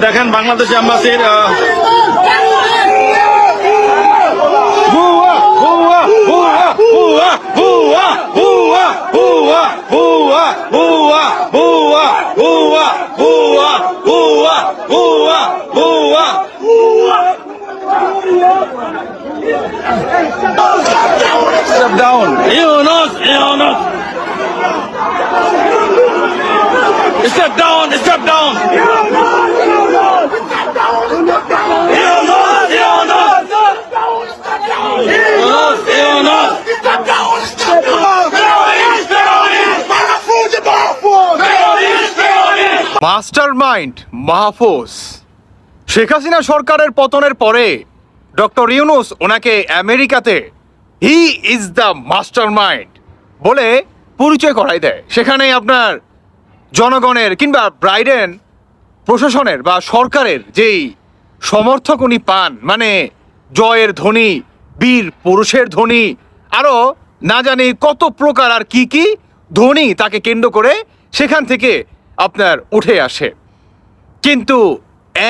দেখেন বাংলাদেশ আম্বাসির হুয়া step down. Yunus, Yunus. Step down, step down. Mastermind Mahfuz Sheikh Hasina সরকারের পতনের পরে ডক্টর ইউনুস ওনাকে আমেরিকাতে he is the mastermind বলে পরিচয় করাই দেয়। সেখানে আপনার জনগণের কিংবা ব্রাইডেন প্রশাসনের বা সরকারের যেই সমর্থক উনি পান মানে জয়ের ধ্বনি, বীর পুরুষের ধ্বনি আরও না জানি কত প্রকার আর কি কি ধ্বনি তাকে কেন্দ্র করে সেখান থেকে আপনার উঠে আসে। কিন্তু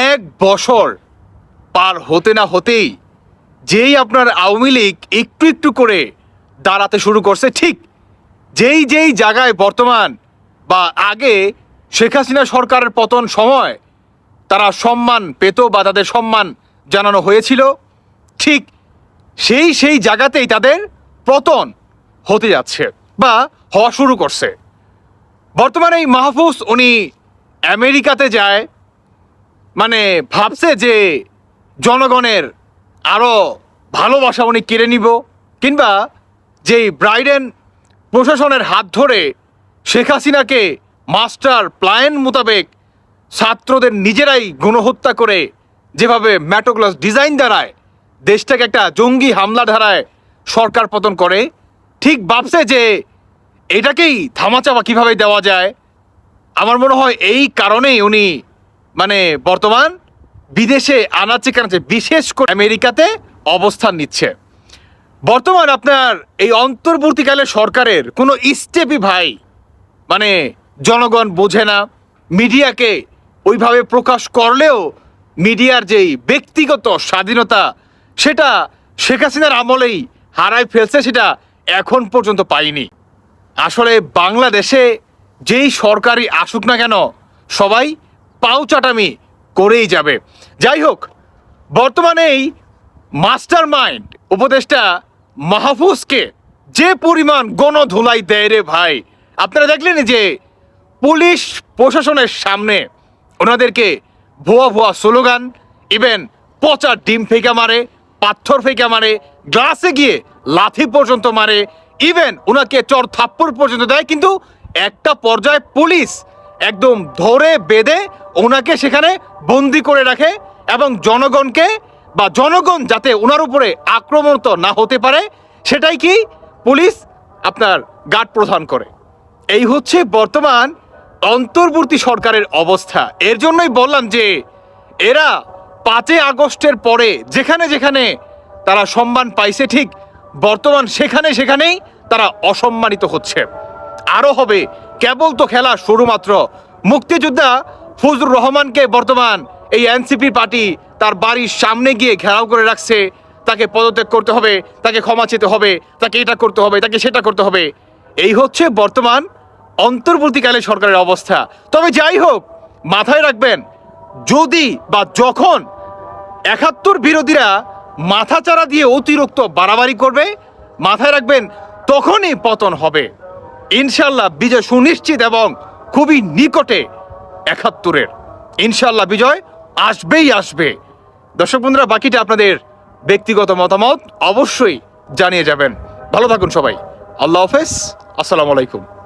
এক বছর পার হতে না হতেই যেই আপনার আওয়ামী লীগ একটু একটু করে দাঁড়াতে শুরু করছে, ঠিক যেই যেই জায়গায় বর্তমান বা আগে শেখ হাসিনা সরকারের পতন সময় তারা সম্মান পেত বা তাদের সম্মান জানানো হয়েছিল, ঠিক সেই সেই জায়গাতেই তাদের পতন হতে যাচ্ছে বা হওয়া শুরু করছে। বর্তমানে এই মাহফুজ উনি আমেরিকাতে যায় মানে ভাবছে যে জনগণের আরও ভালোবাসা উনি কেড়ে নিব, কিংবা যেই ব্রাইডেন প্রশাসনের হাত ধরে শেখ হাসিনাকে মাস্টার প্ল্যান মোতাবেক ছাত্রদের নিজেরাই গণহত্যা করে যেভাবে ম্যাটোগ্লাস ডিজাইন দ্বারায় দেশটাকে একটা জঙ্গি হামলা ধারায় সরকার পতন করে, ঠিক ভাবছে যে এটাকেই থামাচাপা কীভাবে দেওয়া যায়? আমার মনে হয় এই কারণেই উনি মানে বর্তমান বিদেশে আনাচে কানাচে, বিশেষ করে আমেরিকাতে অবস্থান নিচ্ছে। বর্তমান আপনার এই অন্তর্বর্তীকালে সরকারের কোনো স্টেপই ভাই মানে জনগণ বোঝে না। মিডিয়াকে ওইভাবে প্রকাশ করলেও মিডিয়ার যেই ব্যক্তিগত স্বাধীনতা, সেটা শেখ হাসিনার আমলেই হারায় ফেলছে, সেটা এখন পর্যন্ত পাইনি। আসলে বাংলাদেশে যেই সরকারি আসুক না কেন, সবাই পাউচাটামি করেই যাবে। যাই হোক বর্তমানে এই মাস্টার মাইন্ড উপদেষ্টা মাহফুজকে যে পরিমাণ গণধুলাই দেয় রে ভাই, আপনারা দেখলেন যে পুলিশ প্রশাসনের সামনে ওনাদেরকে ভুয়া ভুয়া স্লোগান, ইভেন পচা ডিম ফেঁকা মারে, পাথর ফেঁকা মারে, গ্লাসে গিয়ে লাথি পর্যন্ত মারে, ইভেন ওনাকে চর থাপ্পড় পর্যন্ত দেয়, কিন্তু একটা পর্যায়ে পুলিশ একদম ধরে বেঁধে ওনাকে সেখানে বন্দি করে রাখে। এবং জনগণকে বা জনগণ যাতে ওনার উপরে আক্রমণত না হতে পারে, সেটাই কি পুলিশ আপনার গার্ড প্রদান করে। এই হচ্ছে বর্তমান অন্তর্বর্তী সরকারের অবস্থা। এর জন্যই বললাম যে, এরা পাঁচই আগস্টের পরে যেখানে যেখানে তারা সম্মান পাইছে ঠিক, বর্তমান সেখানে সেখানেই তারা অসম্মানিত হচ্ছে। আরও হবে, কেবল তো খেলা শুরু মাত্র মুক্তিযোদ্ধা ফজলুর রহমানকে বর্তমান এই এনসিপি পার্টি তার বাড়ির সামনে গিয়ে ঘেরাও করে রাখছে। তাকে পদত্যাগ করতে হবে, তাকে ক্ষমা চেতে হবে, তাকে এটা করতে হবে, তাকে সেটা করতে হবে। এই হচ্ছে বর্তমান অন্তর্বর্তীকালে সরকারের অবস্থা। তবে যাই হোক, মাথায় রাখবেন, যদি বা যখন একাত্তর বিরোধীরা মাথাচাড়া দিয়ে অতিরিক্ত বাড়াবাড়ি করবে, মাথায় রাখবেন, তখনই পতন হবে। ইনশাল্লাহ বিজয় সুনিশ্চিত এবং খুবই নিকটে একাত্তরের। ইনশাল্লাহ বিজয় আসবেই আসবে। দর্শক বন্ধুরা, বাকিটা আপনাদের ব্যক্তিগত মতামত অবশ্যই জানিয়ে যাবেন। ভালো থাকুন সবাই। আল্লাহ হাফেজ। আসসালামু আলাইকুম।